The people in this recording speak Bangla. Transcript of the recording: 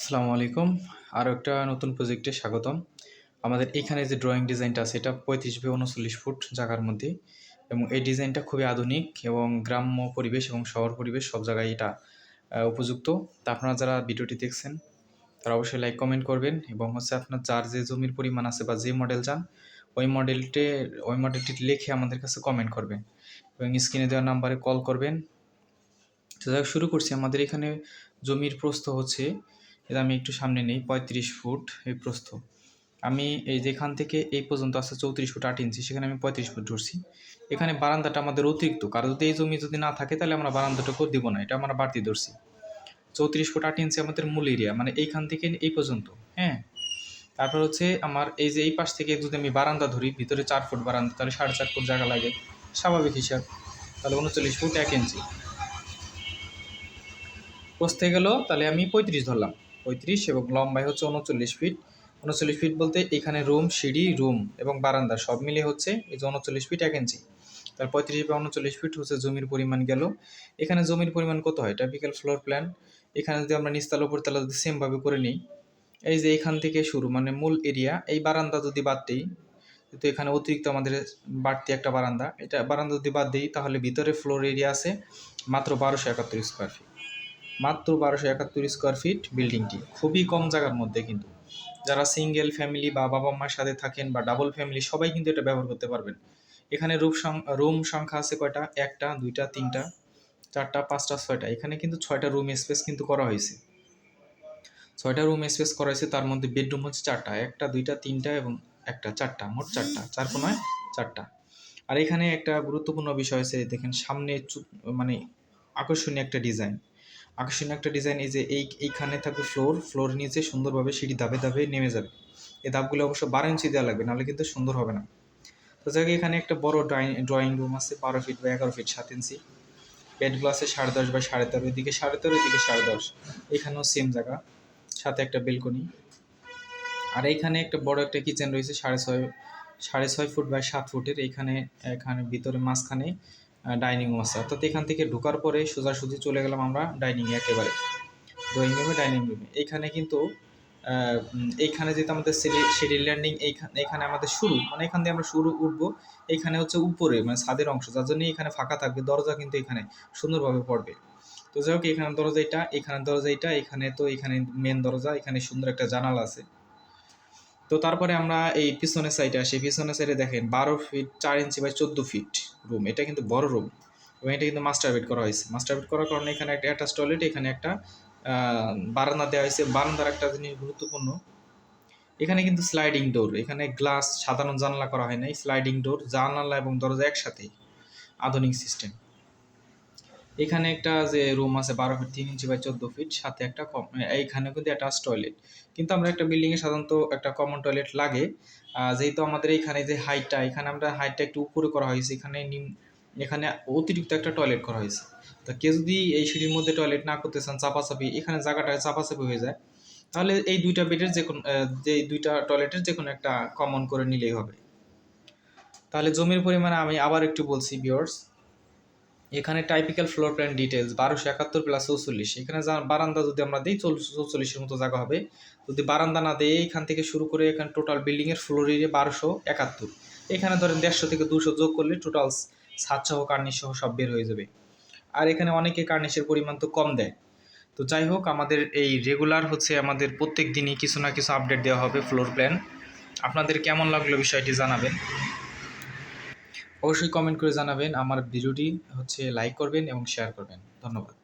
আসসালামু আলাইকুম। আরও একটা নতুন প্রজেক্টে স্বাগতম। আমাদের এখানে যে ড্রয়িং ডিজাইনটা আছে, এটা পঁয়ত্রিশ বে উনচল্লিশ ফুট জায়গার মধ্যে এবং এই ডিজাইনটা খুবই আধুনিক এবং গ্রাম্য পরিবেশ এবং শহর পরিবেশ সব জায়গায় এটা উপযুক্ত। তা আপনারা যারা ভিডিওটি দেখছেন, তারা অবশ্যই লাইক কমেন্ট করবেন এবং হচ্ছে আপনার যার যে জমির পরিমাণ আছে বা যে মডেল চান, ওই মডেলটি ওই মডেলটি লিখে আমাদের কাছে কমেন্ট করবেন এবং স্ক্রিনে দেওয়া নাম্বারে কল করবেন। তো শুরু করছি। আমাদের এখানে জমির প্রস্থ হচ্ছে এটা আমি একটু সামনে নেই, পঁয়ত্রিশ ফুট এই প্রস্থ। আমি এই যেখান থেকে এই পর্যন্ত আছে চৌত্রিশ ফুট আট ইঞ্চি, সেখানে আমি পঁয়ত্রিশ ফুট ধরছি। এখানে বারান্দাটা আমাদের অতিরিক্ত, কারণ যদি এই জমি যদি না থাকে তাহলে আমরা বারান্দাটা বারান্দাটাকেও দিব না, এটা আমরা বাড়তি ধরছি। চৌত্রিশ ফুট আট ইঞ্চি আমাদের মূল এরিয়া মানে এইখান থেকে এই পর্যন্ত হ্যাঁ? তারপর হচ্ছে আমার এই যে এই পাশ থেকে যদি আমি বারান্দা ধরি, ভিতরে চার ফুট বারান্দা, তাহলে সাড়ে চার ফুট জায়গা লাগে, স্বাভাবিক হিসাব। তাহলে উনচল্লিশ ফুট এক ইঞ্চি। প্রস্থে গেল, তাহলে আমি পঁয়ত্রিশ ধরলাম। পঁয়ত্রিশ এবং লম্বাই হচ্ছে উনচল্লিশ ফিট উনচল্লিশ ফিট বলতে এখানে রুম সিঁড়ি রুম এবং বারান্দা সব মিলিয়ে হচ্ছে এই যে উনচল্লিশ ফিট এক ইঞ্চি তার পঁয়ত্রিশ বা উনচল্লিশ ফিট হচ্ছে জমির পরিমাণ গেল। এখানে জমির পরিমাণ কত হয়? টাইপিক্যাল ফ্লোর প্ল্যান এখানে যদি আমরা নিচতলা উপরতলা যদি সেমভাবে করে নিই, এই যে এখান থেকে শুরু মানে মূল এরিয়া এই বারান্দা যদি বাদ দিই তো এখানে অতিরিক্ত আমাদের বাড়তি একটা বারান্দা, এটা বারান্দা যদি বাদ দিই তাহলে ভিতরে ফ্লোর এরিয়া আছে মাত্র বারোশো একাত্তর স্কোয়ার ফিট মাত্র বারোশো একাত্তর স্কোয়ার ফিট বিল্ডিংটি খুবই কম জায়গার মধ্যে কিন্তু। যারা সিঙ্গেল ফ্যামিলি বা বাবা মার সাথে থাকেন বা ডাবল ফ্যামিলি সবাই কিন্তু এটা ব্যবহার করতে পারবেন। এখানে রুম রুম সংখ্যা আছে কয়টা? একটা, দুইটা, তিনটা, চারটা, পাঁচটা, ছয়টা। এখানে কিন্তু ছয়টা রুম স্পেস কিন্তু করা হয়েছে। ছয়টা রুম স্পেস করা হয়েছে, তার মধ্যে বেডরুম হচ্ছে চারটা। একটা, দুইটা, তিনটা এবং একটা, চারটা, মোট চারটা। চার কোনায় চারটা। আর এখানে একটা গুরুত্বপূর্ণ বিষয় আছে, দেখেন সামনে মানে আকর্ষণীয় একটা ডিজাইন আকর্ষণীয় একটা ডিজাইন এই যে এই, এইখানে থাকবে ফ্লোর ফ্লোর নিচে সুন্দরভাবে সিঁড়ি ধাপে ধাপে নেমে যাবে। এই ধাপগুলো অবশ্য বারো ইঞ্চি দেওয়া লাগবে, নাহলে কিন্তু সুন্দর হবে না। তো যাকে এখানে একটা বড় ড্রয়িং ড্রয়িং রুম আছে, বারো ফিট বা এগারো ফিট সাত ইঞ্চি বেডগুলো আছে সাড়ে দশ বাই সাড়ে তেরো, এদিকে সাড়ে তেরো, এদিকে সাড়ে দশ। এখানেও সেম জায়গা, সাথে একটা বেলকনি আর এইখানে একটা বড় একটা কিচেন রয়েছে, সাড়ে ছয় সাড়ে ছয় ফুট বাই সাত ফুটের এইখানে এখানে ভিতরে মাঝখানে ডাইনিং রুম আছে। অর্থাৎ এখান থেকে ঢোকার পরে সোজাসুজি চলে গেলাম আমরা ডাইনিংয়ে একেবারে। ড্রয়িং রুমে ডাইনিং রুমে এইখানে কিন্তু এইখানে যেহেতু আমাদের সিঁড়ি ল্যান্ডিং এইখানে এখানে আমাদের শুরু মানে এখান দিয়ে আমরা শুরু উঠবো এইখানে হচ্ছে উপরে মানে ছাদের অংশ, যার জন্য এখানে ফাঁকা থাকবে, দরজা কিন্তু এখানে সুন্দরভাবে পড়বে। তো যাই হোক, এখানে দরজা এটা এখানে দরজা এটা এখানে তো এখানে মেন দরজা, এখানে সুন্দর একটা জানালা আছে। তো তারপরে আমরা এই পিছনের সাইডে আসি। পিছনের সাইডে দেখেন বারো ফিট চার ইঞ্চি বাই চোদ্দ ফিট রুম এটা কিন্তু বড় রুম এবং এটা কিন্তু মাস্টার বেড করা হয়েছে। মাস্টার বেড করার কারণে এখানে একটা অ্যাটাচ টয়লেট এখানে একটা বারান্দা দেওয়া হয়েছে। বারান্দার একটা জিনিস গুরুত্বপূর্ণ, এখানে কিন্তু স্লাইডিং ডোর এখানে গ্লাস সাধারণ জানালা করা হয় নাই। স্লাইডিং ডোর জানালা এবং দরজা একসাথে আধুনিক সিস্টেম এখানে একটা যে রুম আছে বারো ফিট তিন ইঞ্চি বাই চোদ্দ ফিট সাথে একটা এইখানে কিন্তু অ্যাটাচ টয়লেট কিন্তু আমরা একটা বিল্ডিংয়ে সাধারণত একটা কমন টয়লেট লাগে। যেহেতু আমাদের এইখানে যে হাইটটা এখানে আমরা হাইটটা একটু উপরে করা হয়েছে, এখানে নিম- এখানে অতিরিক্ত একটা টয়লেট করা হয়েছে। তো কেউ যদি এই সিঁড়ির মধ্যে টয়লেট না করতে চান, চাপাচাপি, এখানে জায়গাটা চাপাচাপি হয়ে যায়, তাহলে এই দুইটা বেডের যে কোনো যে দুইটা টয়লেটের যে কোনো একটা কমন করে নিলেই হবে। তাহলে জমির পরিমাণে আমি আবার একটু বলছি বিয়ার্স এখানে টাইপিক্যাল ফ্লোর প্ল্যান ডিটেলস বারোশো একাত্তর প্লাস চৌচল্লিশ। এখানে বারান্দা যদি আমরা দিই চৌচল্লিশের মতো জায়গা হবে। যদি বারান্দা না দেয় এখান থেকে শুরু করে এখানে টোটাল বিল্ডিংয়ের ফ্লোর এরিয়া বারোশো একাত্তর। এখানে ধরেন দেড়শো থেকে দুশো যোগ করলে টোটাল সাত সহ কার্নিশ সহ সব বের হয়ে যাবে। আর এখানে অনেকে কার্নিশের পরিমাণ তো কম দেয়। তো যাই হোক, আমাদের এই রেগুলার হচ্ছে আমাদের প্রত্যেক দিনই কিছু না কিছু আপডেট দেওয়া হবে ফ্লোর প্ল্যান আপনাদের কেমন লাগল বিষয়টি জানাবেন। অবশ্যই কমেন্ট করে জানাবেন। আমার ভিডিওটি হচ্ছে লাইক করবেন এবং শেয়ার করবেন। ধন্যবাদ।